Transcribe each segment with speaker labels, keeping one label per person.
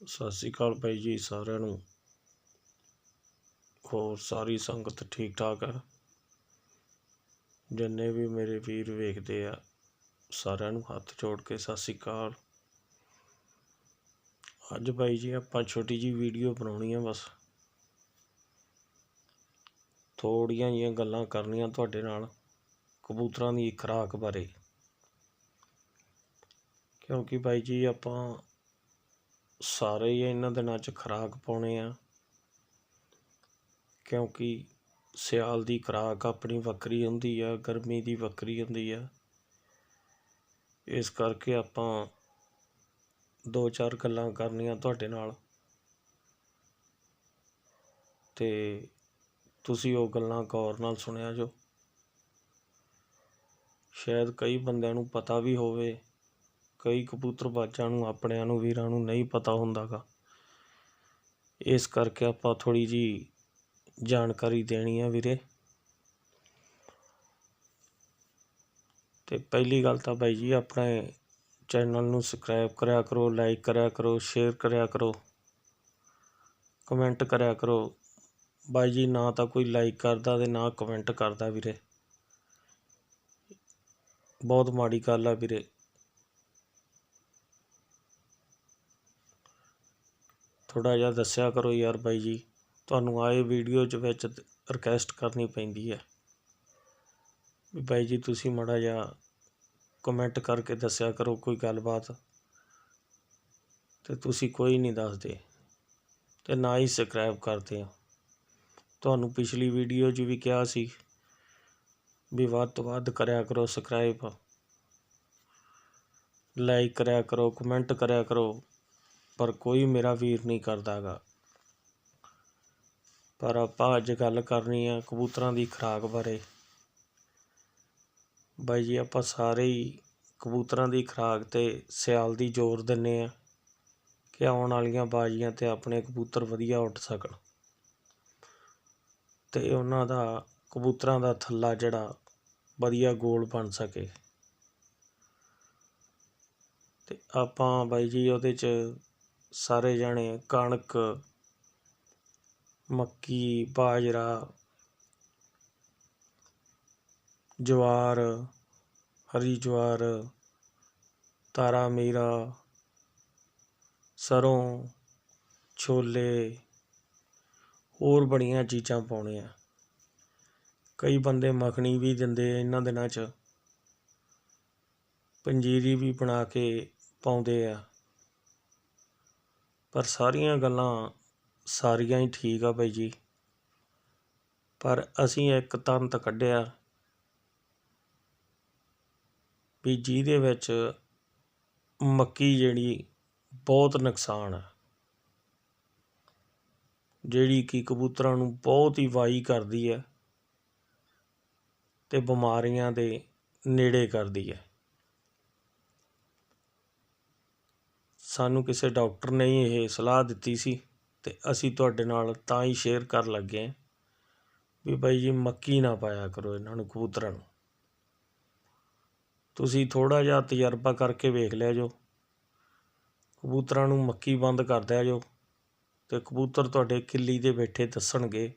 Speaker 1: ਸਤਿ ਸ਼੍ਰੀ ਅਕਾਲ ਭਾਈ ਜੀ ਸਾਰਿਆਂ ਨੂੰ। ਹੋਰ ਸਾਰੀ ਸੰਗਤ ਠੀਕ ਠਾਕ ਹੈ ਜਿੰਨੇ ਵੀ ਮੇਰੇ ਵੀਰ ਵੇਖਦੇ ਆ, ਸਾਰਿਆਂ ਨੂੰ ਹੱਥ ਜੋੜ ਕੇ ਸਤਿ ਸ਼੍ਰੀ ਅਕਾਲ। ਅੱਜ ਭਾਈ ਜੀ ਆਪਾਂ ਛੋਟੀ ਜੀ ਵੀਡੀਓ ਬਣਾਉਣੀ ਆ ਬਸ। ਥੋੜੀਆਂ ਜਿਹੀਆਂ ਗੱਲਾਂ ਕਰਨੀਆਂ ਤੁਹਾਡੇ ਨਾਲ ਕਬੂਤਰਾਂ ਦੀ ਖੁਰਾਕ ਬਾਰੇ। ਕਿਉਂਕਿ ਭਾਈ ਜੀ ਆਪਾਂ ਸਾਰੇ ਹੀ ਇਹਨਾਂ ਦਿਨਾਂ 'ਚ ਖੁਰਾਕ ਪਾਉਣੇ ਆ। ਕਿਉਂਕਿ ਸਿਆਲ ਦੀ ਖੁਰਾਕ ਆਪਣੀ ਵੱਖਰੀ ਹੁੰਦੀ ਆ, ਗਰਮੀ ਦੀ ਵੱਖਰੀ ਹੁੰਦੀ ਆ। ਇਸ ਕਰਕੇ ਆਪਾਂ ਦੋ ਚਾਰ ਗੱਲਾਂ ਕਰਨੀਆਂ ਤੁਹਾਡੇ ਨਾਲ। ਤੇ ਤੁਸੀਂ ਉਹ ਗੱਲਾਂ ਗੌਰ ਨਾਲ ਸੁਣਿਆ ਜੋ। ਸ਼ਾਇਦ ਕਈ ਬੰਦਿਆਂ ਨੂੰ ਪਤਾ ਵੀ ਹੋਵੇ ਕਈ ਕਬੂਤਰਬਾਜ਼ਾਂ ਨੂੰ, ਆਪਣਿਆਂ ਨੂੰ, ਵੀਰਾਂ ਨੂੰ ਨਹੀਂ ਪਤਾ ਹੁੰਦਾ ਗਾ ਇਸ ਕਰਕੇ ਆਪਾਂ ਥੋੜੀ ਜੀ ਜਾਣਕਾਰੀ ਦੇਣੀ ਆ ਵੀਰੇ। ਤੇ ਪਹਿਲੀ ਗੱਲ ਤਾਂ ਬਾਈ ਜੀ, ਆਪਣੇ ਚੈਨਲ ਨੂੰ ਸਬਸਕ੍ਰਾਈਬ ਕਰਿਆ ਕਰੋ, ਲਾਈਕ ਕਰਿਆ ਕਰੋ, ਸ਼ੇਅਰ ਕਰਿਆ ਕਰੋ, ਕਮੈਂਟ ਕਰਿਆ ਕਰੋ। ਬਾਈ ਜੀ, ਨਾ ਤਾਂ ਕੋਈ ਲਾਈਕ ਕਰਦਾ ਤੇ ਨਾ ਕਮੈਂਟ ਕਰਦਾ ਵੀਰੇ। ਬਹੁਤ ਮਾੜੀ ਗੱਲ ਆ ਵੀਰੇ। ਥੋੜ੍ਹਾ ਜਿਹਾ ਦੱਸਿਆ ਕਰੋ ਯਾਰ ਬਾਈ ਜੀ, ਤੁਹਾਨੂੰ ਆਏ ਵੀਡੀਓ 'ਚ ਵਿੱਚ ਰਿਕੁਐਸਟ ਕਰਨੀ ਪੈਂਦੀ ਹੈ। ਵੀ ਬਾਈ ਜੀ ਤੁਸੀਂ ਮਾੜਾ ਜਿਹਾ ਕਮੈਂਟ ਕਰਕੇ ਦੱਸਿਆ ਕਰੋ ਕੋਈ ਗੱਲਬਾਤ। ਤੇ ਤੁਸੀਂ ਕੋਈ ਨਹੀਂ ਦੱਸਦੇ ਤੇ ਨਾ ਹੀ ਸਬਸਕ੍ਰਾਈਬ ਕਰਦੇ ਹੋ। ਤੁਹਾਨੂੰ ਪਿਛਲੀ ਵੀਡੀਓ 'ਚ ਵੀ ਕਿਹਾ ਸੀ ਵੀ ਵੱਧ ਤੋਂ ਵੱਧ ਕਰਿਆ ਕਰੋ ਸਬਸਕ੍ਰਾਈਬ ਲਾਈਕ ਕਰਿਆ ਕਰੋ ਕਮੈਂਟ ਕਰਿਆ ਕਰੋ। ਪਰ ਕੋਈ ਮੇਰਾ ਵੀਰ ਨਹੀਂ ਕਰਦਾਗਾ ਪਰ ਆਪਾਂ ਅੱਜ ਗੱਲ ਕਰਨੀ ਆ ਕਬੂਤਰਾਂ ਦੀ ਖੁਰਾਕ ਬਾਰੇ। ਬਾਈ ਜੀ, ਆਪਾਂ ਸਾਰੇ ਹੀ ਕਬੂਤਰਾਂ ਦੀ ਖੁਰਾਕ ਤੇ ਸਿਆਲ ਦੀ ਜ਼ੋਰ ਦਿੰਨੇ ਆ ਕਿ ਆਉਣ ਵਾਲੀਆਂ ਬਾਜ਼ੀਆਂ ਤੇ ਆਪਣੇ ਕਬੂਤਰ ਵਧੀਆ ਉੱਡ ਸਕਣ। ਤੇ ਉਹਨਾਂ ਦਾ, ਕਬੂਤਰਾਂ ਦਾ ਥੱਲਾ ਜਿਹੜਾ ਵਧੀਆ ਗੋਲ ਬਣ ਸਕੇ। ਤੇ ਆਪਾਂ ਬਾਈ ਜੀ, ਉਹਦੇ 'ਚ ਸਾਰੇ ਜਾਣੇ ਕਣਕ, ਮੱਕੀ, ਬਾਜਰਾ, ਜਵਾਰ, ਹਰੀ ਜਵਾਰ, ਤਾਰਾ ਮੀਰਾ, ਸਰੋਂ, ਛੋਲੇ, ਹੋਰ ਬੜੀਆਂ ਚੀਜ਼ਾਂ ਪਾਉਣੇ ਆ ਕਈ ਬੰਦੇ ਮੱਖਣੀ ਵੀ ਦਿੰਦੇ ਇਹਨਾਂ ਦਿਨਾਂ 'ਚ। ਪੰਜੀਰੀ ਵੀ ਬਣਾ ਕੇ ਪਾਉਂਦੇ ਆ। ਪਰ ਸਾਰੀਆਂ ਗੱਲਾਂ ਸਾਰੀਆਂ ਹੀ ਠੀਕ ਆ ਭਾਈ ਜੀ। ਪਰ ਅਸੀਂ ਇੱਕ ਤੰਤ ਕੱਢਿਆ ਵੀ ਜਿਹਦੇ ਵਿੱਚ ਮੱਕੀ ਜਿਹੜੀ ਬਹੁਤ ਨੁਕਸਾਨ ਹੈ ਜਿਹੜੀ ਕਿ ਕਬੂਤਰਾਂ ਨੂੰ ਬਹੁਤ ਹੀ ਵਾਈ ਕਰਦੀ ਹੈ ਤੇ ਬਿਮਾਰੀਆਂ ਦੇ ਨੇੜੇ ਕਰਦੀ ਹੈ ਸਾਨੂੰ ਕਿਸੇ ਡਾਕਟਰ ਨੇ ਹੀ ਇਹ ਸਲਾਹ ਦਿੱਤੀ ਸੀ ਅਤੇ ਅਸੀਂ ਤੁਹਾਡੇ ਨਾਲ ਤਾਂ ਹੀ ਸ਼ੇਅਰ ਕਰਨ ਲੱਗੇ ਹਾਂ ਵੀ ਬਾਈ ਜੀ ਮੱਕੀ ਨਾ ਪਾਇਆ ਕਰੋ ਇਹਨਾਂ ਨੂੰ ਕਬੂਤਰਾਂ ਨੂੰ। ਤੁਸੀਂ ਥੋੜ੍ਹਾ ਜਿਹਾ ਤਜਰਬਾ ਕਰਕੇ ਵੇਖ ਲਿਆ ਜੋ। ਕਬੂਤਰਾਂ ਨੂੰ ਮੱਕੀ ਬੰਦ ਕਰ ਦਿਆ ਜੋ ਤੇ ਕਬੂਤਰ ਤੁਹਾਡੇ ਕਿੱਲੀ ਦੇ ਬੈਠੇ ਦੱਸਣਗੇ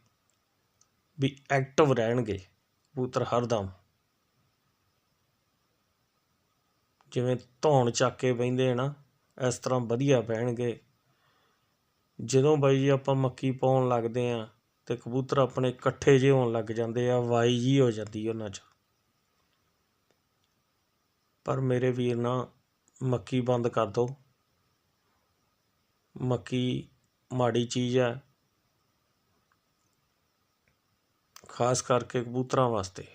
Speaker 1: ਵੀ ਐਕਟਿਵ ਰਹਿਣਗੇ ਕਬੂਤਰ ਹਰਦਮ। ਜਿਵੇਂ ਧੌਣ ਚੱਕ ਕੇ ਬੈੰਦੇ ਨਾ ਇਸ ਤਰ੍ਹਾਂ ਵਧੀਆ ਬਹਿਣਗੇ ਜਦੋਂ ਬਾਈ ਜੀ ਆਪਾਂ ਮੱਕੀ ਪਾਉਣ ਲੱਗਦੇ ਹਾਂ ਤੇ ਕਬੂਤਰ ਆਪਣੇ ਇਕੱਠੇ ਜਿਹੇ ਹੋਣ ਲੱਗ ਜਾਂਦੇ ਆ, ਵਾਈ ਜੀ ਹੋ ਜਾਂਦੀ ਉਹਨਾਂ 'ਚ। ਪਰ ਮੇਰੇ ਵੀਰ ਨਾ ਮੱਕੀ ਬੰਦ ਕਰ ਦੋ। ਮੱਕੀ ਮਾੜੀ ਚੀਜ਼ ਹੈ ਖਾਸ ਕਰਕੇ ਕਬੂਤਰਾਂ ਵਾਸਤੇ।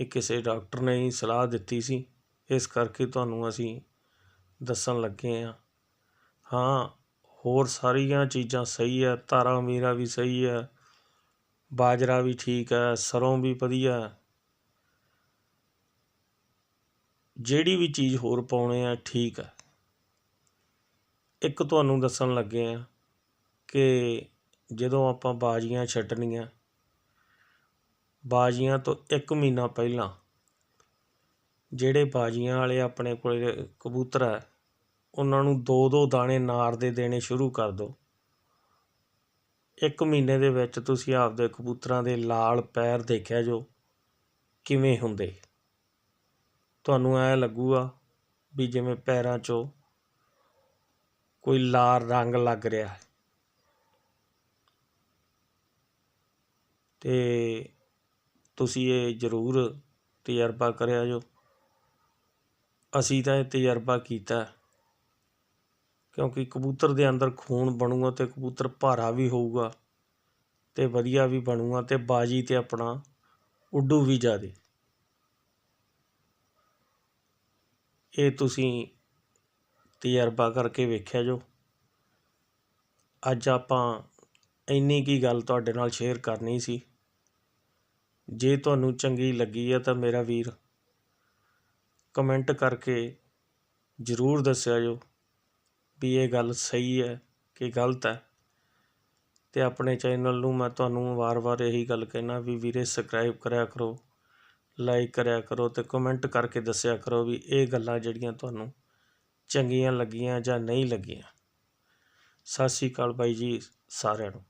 Speaker 1: ਇਹ ਕਿਸੇ ਡਾਕਟਰ ਨੇ ਹੀ ਸਲਾਹ ਦਿੱਤੀ ਸੀ। ਇਸ ਕਰਕੇ ਤੁਹਾਨੂੰ ਅਸੀਂ ਦੱਸਣ ਲੱਗੇ ਹਾਂ ਹਾਂ, ਹੋਰ ਸਾਰੀਆਂ ਚੀਜ਼ਾਂ ਸਹੀ ਹੈ ਤਾਰਾ ਮੀਰਾ ਵੀ ਸਹੀ ਹੈ ਬਾਜਰਾ ਵੀ ਠੀਕ ਹੈ ਸਰ੍ਹੋਂ ਵੀ ਵਧੀਆ। ਜਿਹੜੀ ਵੀ ਚੀਜ਼ ਹੋਰ ਪਾਉਣੇ ਆ, ਠੀਕ ਹੈ ਇੱਕ ਤੁਹਾਨੂੰ ਦੱਸਣ ਲੱਗੇ ਆ ਕਿ ਜਦੋਂ ਆਪਾਂ ਬਾਜੀਆਂ ਛੱਡਣੀਆਂ, ਬਾਜੀਆਂ ਤੋਂ 1 ਮਹੀਨਾ ਪਹਿਲਾਂ ਜਿਹੜੇ ਬਾਜੀਆਂ ਵਾਲੇ ਆਪਣੇ ਕੋਲ ਕਬੂਤਰ ਹੈ, ਉਹਨਾਂ ਨੂੰ ਦੋ ਦੋ ਦਾਣੇ ਨਾਰ ਦੇ ਦੇਣੇ ਸ਼ੁਰੂ ਕਰ ਦਿਓ। ਇੱਕ ਮਹੀਨੇ ਦੇ ਵਿੱਚ ਤੁਸੀਂ ਆਪਦੇ ਕਬੂਤਰਾਂ ਦੇ ਲਾਲ ਪੈਰ ਦੇਖਿਆ ਜੋ ਕਿਵੇਂ ਹੁੰਦੇ? ਤੁਹਾਨੂੰ ਐ ਲੱਗੂਗਾ ਵੀ ਜਿਵੇਂ ਪੈਰਾਂ 'ਚੋਂ ਕੋਈ ਲਾਲ ਰੰਗ ਲੱਗ ਰਿਹਾ ਹੈ। ਤੇ ਤੁਸੀਂ ਇਹ ਜ਼ਰੂਰ ਤਜਰਬਾ ਕਰਿਆ ਜੋ ਅਸੀਂ ਤਾਂ ਇਹ ਤਜਰਬਾ ਕੀਤਾ। ਕਿਉਂਕਿ ਕਬੂਤਰ ਦੇ ਅੰਦਰ ਖੂਨ ਬਣੂਗਾ ਅਤੇ ਕਬੂਤਰ ਭਾਰਾ ਵੀ ਹੋਊਗਾ ਅਤੇ ਵਧੀਆ ਵੀ ਬਣੂਗਾ ਅਤੇ ਬਾਜੀ ਤੇ ਆਪਣਾ ਉੱਡੂ ਵੀ ਜ਼ਿਆਦੇ ਇਹ ਤੁਸੀਂ ਤਜਰਬਾ ਕਰਕੇ ਵੇਖਿਆ ਜੋ। ਅੱਜ ਆਪਾਂ ਇੰਨੀ ਕੀ ਗੱਲ ਤੁਹਾਡੇ ਨਾਲ ਸ਼ੇਅਰ ਕਰਨੀ ਸੀ। ਜੇ ਤੁਹਾਨੂੰ ਚੰਗੀ ਲੱਗੀ ਹੈ ਤਾਂ ਮੇਰਾ ਵੀਰ ਕਮੈਂਟ ਕਰਕੇ ਜ਼ਰੂਰ ਦੱਸਿਆ ਜੋ ਵੀ ਇਹ ਗੱਲ ਸਹੀ ਹੈ ਕਿ ਗਲਤ ਹੈ। ਅਤੇ ਆਪਣੇ ਚੈਨਲ ਨੂੰ ਮੈਂ ਤੁਹਾਨੂੰ ਵਾਰ-ਵਾਰ ਇਹੀ ਗੱਲ ਕਹਿਣਾ ਵੀ ਵੀਰੇ ਸਬਸਕ੍ਰਾਈਬ ਕਰਿਆ ਕਰੋ ਲਾਈਕ ਕਰਿਆ ਕਰੋ ਅਤੇ ਕਮੈਂਟ ਕਰਕੇ ਦੱਸਿਆ ਕਰੋ ਵੀ ਇਹ ਗੱਲਾਂ ਜਿਹੜੀਆਂ ਤੁਹਾਨੂੰ ਚੰਗੀਆਂ ਲੱਗੀਆਂ ਜਾਂ ਨਹੀਂ ਲੱਗੀਆਂ। ਸਤਿ ਸ਼੍ਰੀ ਅਕਾਲ ਬਾਈ ਜੀ ਸਾਰਿਆਂ ਨੂੰ।